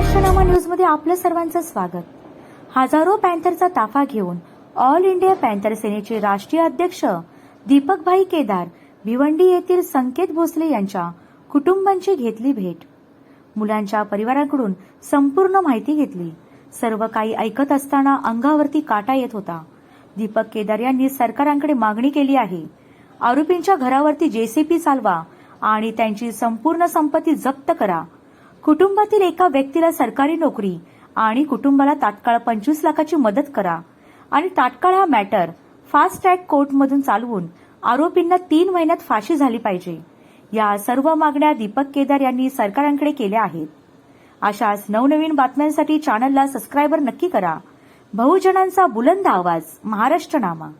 महाराष्ट्रनामा न्यूजमध्ये आपलं सर्वांचं स्वागत. हजारो पॅन्थरचा ताफा घेऊन ऑल इंडिया पॅन्थर सेनेचे राष्ट्रीय अध्यक्ष दीपकभाई केदार भिवंडी येथील संकेत भोसले यांच्या कुटुंबांची घेतली भेट. मुलांच्या परिवाराकडून संपूर्ण माहिती घेतली. सर्व काही ऐकत असताना अंगावरती काटा येत होता. दीपक केदार यांनी सरकारांकडे मागणी केली आहे. आरोपींच्या घरावरती जेसीपी चालवा आणि त्यांची संपूर्ण संपत्ती जप्त करा. कुटुंबातील एका व्यक्तीला सरकारी नोकरी आणि कुटुंबाला तात्काळ पंचवीस लाखाची मदत करा. आणि तात्काळ हा मॅटर फास्ट ट्रॅक कोर्टमधून चालवून आरोपींना तीन महिन्यात फाशी झाली पाहिजे. या सर्व मागण्या दीपक केदार यांनी सरकारांकडे केल्या आहेत. अशाच नवनवीन बातम्यांसाठी चॅनलला सबस्क्रायबर नक्की करा. बहुजनांचा बुलंद आवाज महाराष्ट्र नामा.